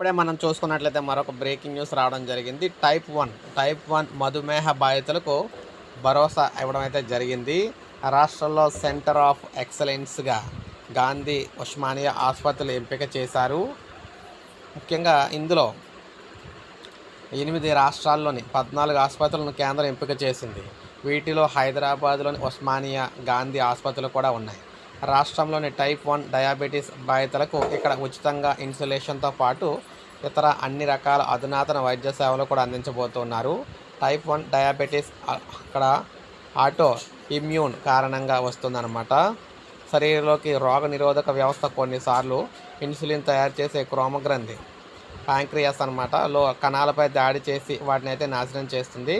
ఇప్పుడే మనం చూసుకున్నట్లయితే మరొక బ్రేకింగ్ న్యూస్ రావడం జరిగింది. టైప్ వన్ టైప్ వన్ మధుమేహ బాధితులకు భరోసా ఇవ్వడం అయితే జరిగింది. రాష్ట్రంలో సెంటర్ ఆఫ్ ఎక్సలెన్స్గా గాంధీ ఉస్మానియా ఆసుపత్రులు ఎంపిక చేశారు. ముఖ్యంగా ఇందులో ఎనిమిది రాష్ట్రాల్లోని పద్నాలుగు ఆసుపత్రులను కేంద్రం ఎంపిక చేసింది. వీటిలో హైదరాబాద్లోని ఉస్మానియా గాంధీ ఆసుపత్రులు కూడా ఉన్నాయి. రాష్ట్రంలోని టైప్ వన్ డయాబెటీస్ బాధితులకు ఇక్కడ ఉచితంగా ఇన్సులేషన్తో పాటు ఇతర అన్ని రకాల అధునాతన వైద్య సేవలు కూడా అందించబోతున్నారు. టైప్ వన్ డయాబెటీస్ అక్కడ ఆటో ఇమ్యూన్ కారణంగా వస్తుందన్నమాట. శరీరంలోకి రోగ నిరోధక వ్యవస్థ కొన్నిసార్లు ఇన్సులిన్ తయారు చేసే క్రోమగ్రంథి ప్యాంక్రియాస్ అనమాట లో కణాలపై దాడి చేసి వాటిని అయితే నాశనం చేస్తుంది.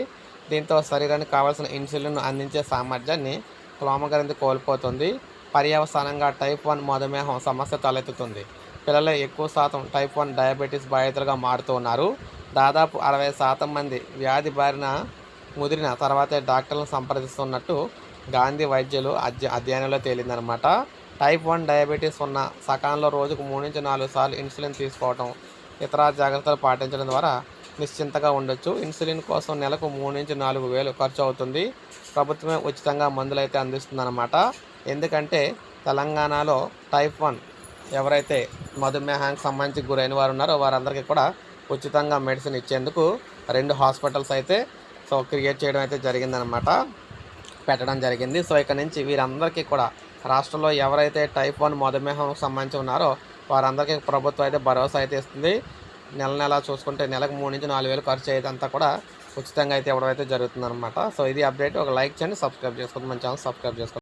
దీంతో శరీరానికి కావాల్సిన ఇన్సులిన్ అందించే సామర్థ్యాన్ని క్రోమగ్రంథి కోల్పోతుంది. పర్యవసానంగా టైప్ వన్ మధుమేహం సమస్య తలెత్తుతుంది. పిల్లలు ఎక్కువ శాతం టైప్ వన్ డయాబెటీస్ బాధితులుగా మారుతూ ఉన్నారు. దాదాపు అరవై శాతం మంది వ్యాధి బారిన ముదిరిన తర్వాతే డాక్టర్లను సంప్రదిస్తున్నట్టు గాంధీ వైద్యులు అధ్య అధ్యయనంలో తేలిందనమాట టైప్ వన్ డయాబెటీస్ ఉన్న సకాలంలో రోజుకు మూడు నుంచి నాలుగు సార్లు ఇన్సులిన్ తీసుకోవటం ఇతర జాగ్రత్తలు పాటించడం ద్వారా నిశ్చింతగా ఉండొచ్చు. ఇన్సులిన్ కోసం నెలకు మూడు నుంచి నాలుగు వేలు ఖర్చు అవుతుంది. ప్రభుత్వమే ఉచితంగా మందులైతే అందిస్తుందన్నమాట. ఎందుకంటే తెలంగాణలో టైప్ వన్ ఎవరైతే మధుమేహానికి సంబంధించి గురైన వారు ఉన్నారో వారందరికీ కూడా ఉచితంగా మెడిసిన్ ఇచ్చేందుకు రెండు హాస్పిటల్స్ అయితే సో క్రియేట్ చేయడం అయితే జరిగిందనమాట. పెట్టడం జరిగింది. సో ఇక్కడ నుంచి వీరందరికీ కూడా రాష్ట్రంలో ఎవరైతే టైప్ వన్ మధుమేహం సంబంధించి ఉన్నారో వారందరికీ ప్రభుత్వం అయితే భరోసా అయితే ఇస్తుంది. నెల నెల చూసుకుంటే నెలకు మూడు నుంచి నాలుగు వేలు ఖర్చు అయ్యేదంతా అంతా కూడా ఉచితంగా అయితే ఇవ్వడం అయితే జరుగుతుందన్నమాట సో ఇది అప్డేట్. ఒక లైక్ చేయండి సబ్స్క్రైబ్ చేసుకోండి. మన ఛానల్ సబ్స్క్రైబ్ చేసుకోండి.